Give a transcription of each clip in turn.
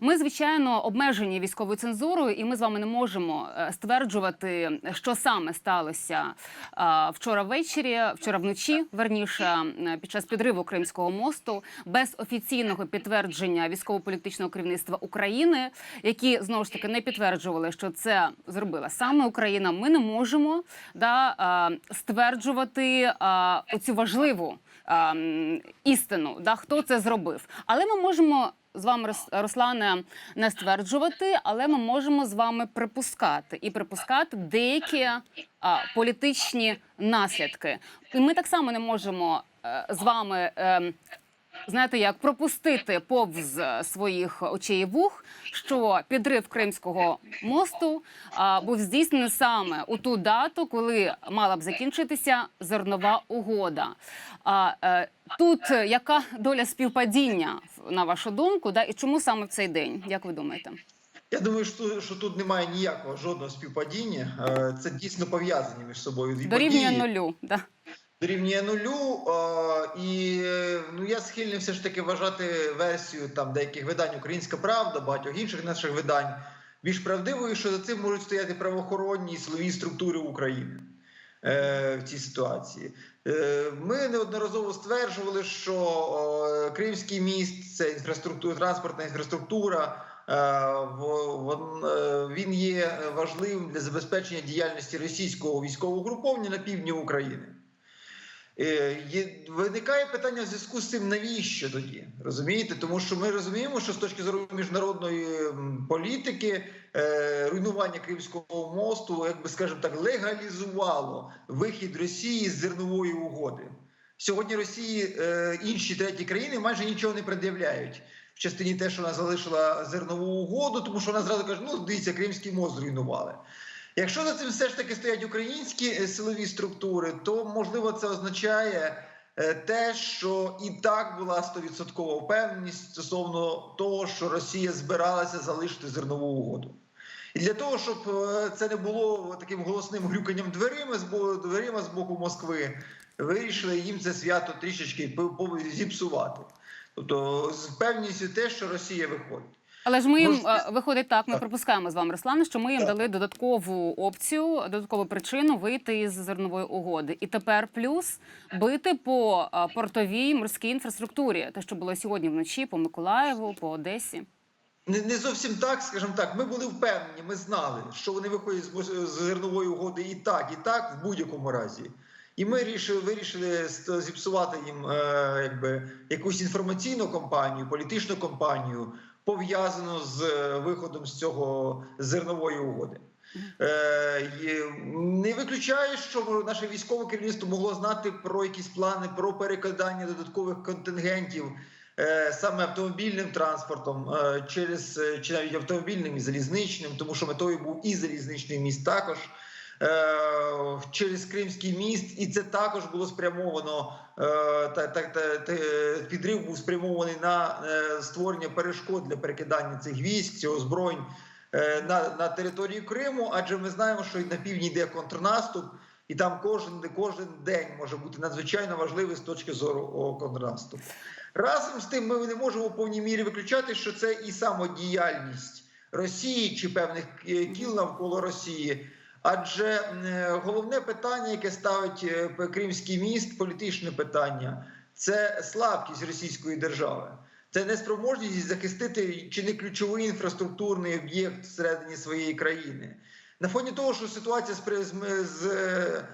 Ми звичайно обмежені військовою цензурою, і ми з вами не можемо е, стверджувати, що саме сталося е, вчора ввечері, вчора вночі, верніше, е, під час підриву Кримського мосту, без офіційного підтвердження військово-політичного керівництва України, які знову ж таки не підтверджували, що це зробила саме Україна. Ми не можемо да, стверджувати оцю важливу е, істину, да, хто це зробив. Але ми можемо з вами, Руслане, не стверджувати, але ми можемо з вами припускати і припускати деякі а, політичні наслідки. І ми так само не можемо е, з вами. Знаєте, як пропустити повз е, своїх очей і вух, що підрив Кримського мосту а, був здійснений саме у ту дату, коли мала б закінчитися зернова угода. А е, тут е, яка доля співпадіння на вашу думку, да і чому саме в цей день? Як ви думаєте? Я думаю, що, що тут немає ніякого жодного співпадіння. Е, Це дійсно пов'язані між собою Дорівнює нулю. Да. Дорівнює нулю. І ну я схильний все ж таки вважати версію там деяких видань Українська Правда, багатьох інших наших видань більш правдивою, що за цим можуть стояти правоохоронні і силові структури України. е, В цій ситуації Е, ми неодноразово стверджували, що Кримський міст це інфраструктура, транспортна інфраструктура. е, Він є важливим для забезпечення діяльності російського військового угруповання на півдні України. Е, Виникає питання в зв'язку з цим, навіщо тоді? Розумієте? Тому що ми розуміємо, що з точки зору міжнародної політики е, руйнування Кримського мосту, як би скажемо так, легалізувало вихід Росії з зернової угоди. Сьогодні Росії е, інші треті країни майже нічого не пред'являють в частині те, що вона залишила зернову угоду, тому що вона зразу каже: ну дивіться, Кримський мост зруйнували. Якщо за цим все ж таки стоять українські е, силові структури, то можливо це означає е, те, що і так була стовідсоткова впевненість стосовно того, що Росія збиралася залишити зернову угоду. І для того, щоб е, це не було таким голосним грюканням дверима з боку дверима з боку Москви, вирішили їм це свято трішечки зіпсувати. Тобто з певністю те, що Росія виходить. Але ж ми їм е, виходить так. Ми Так. припускаємо з вами, Руслане, що ми їм дали додаткову опцію, додаткову причину вийти із зернової угоди. І тепер плюс бити по е, портовій морській інфраструктурі, те, що було сьогодні вночі, по Миколаєву, по Одесі. Не, не зовсім так, скажімо так. Ми були впевнені, ми знали, що вони виходять з, мос- з зернової угоди і так, і так, в будь-якому разі. І ми рішили, вирішили ст- зіпсувати їм е, якби, якусь інформаційну кампанію, політичну кампанію, пов'язану з е, виходом з цього зернової угоди. Е, не виключаю, що наше військове керівництво могло знати про якісь плани про перекладання додаткових контингентів е, саме автомобільним транспортом через чи навіть автомобільним і залізничним, тому що метою був і залізничний міст також. Е, Через Кримський міст, і це також було спрямовано. е, Та, та, та, та, підрив був спрямований на е, створення перешкод для перекидання цих військ, цього озброєнь на, на території Криму, адже ми знаємо, що і на півдні йде контрнаступ, і там кожен, кожен день може бути надзвичайно важливий з точки зору контрнаступу. Разом з тим, ми не можемо в повній мірі виключати, що це і самодіяльність Росії чи певних кіл навколо Росії. Адже е, головне питання, яке ставить е, Кримський міст, політичне питання, це слабкість російської держави. Це неспроможність захистити чи не ключовий інфраструктурний об'єкт всередині своєї країни. На фоні того, що ситуація з, з, е,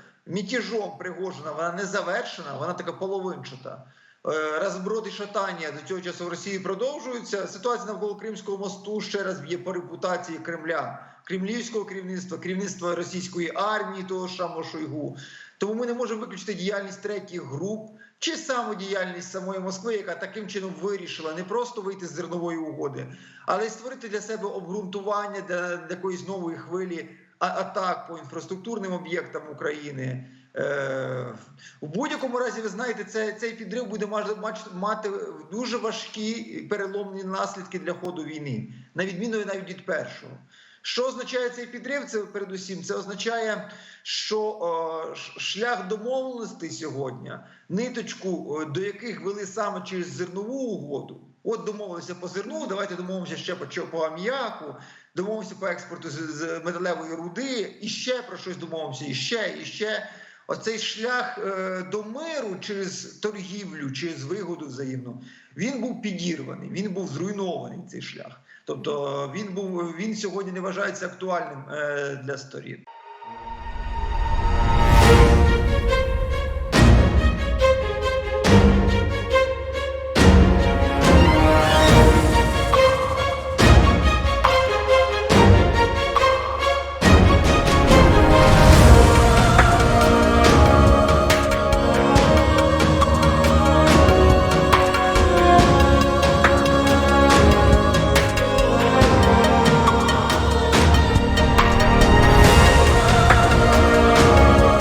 Пригожина, вона не завершена, вона така половинчата. Е, Розброд і шатання до цього часу в Росії продовжуються. Ситуація навколо Кримського мосту ще раз б'є по репутації Кремля, кремлівського керівництва, керівництва російської армії, того ж самого Шойгу. Тому ми не можемо виключити діяльність третіх груп чи самодіяльність самої Москви, яка таким чином вирішила не просто вийти з зернової угоди, але й створити для себе обґрунтування для якоїсь нової хвилі атак по інфраструктурним об'єктам України. Е, у будь-якому разі, ви знаєте, це, цей підрив буде мати дуже важкі переломні наслідки для ходу війни, на відміну навіть від першого. Що означає цей підрив? Це передусім це означає, що ш- шлях домовленостей сьогодні, ниточку, до яких вели саме через зернову угоду, От домовилися по зерну, давайте домовимося ще по, по аміаку, домовимося по експорту з, з металевої руди, і ще про щось домовимося, і ще, і ще. Оцей шлях е, до миру через торгівлю, через вигоду взаємну, він був підірваний, він був зруйнований цей шлях. Тобто він був він сьогодні не вважається актуальним е, для сторін.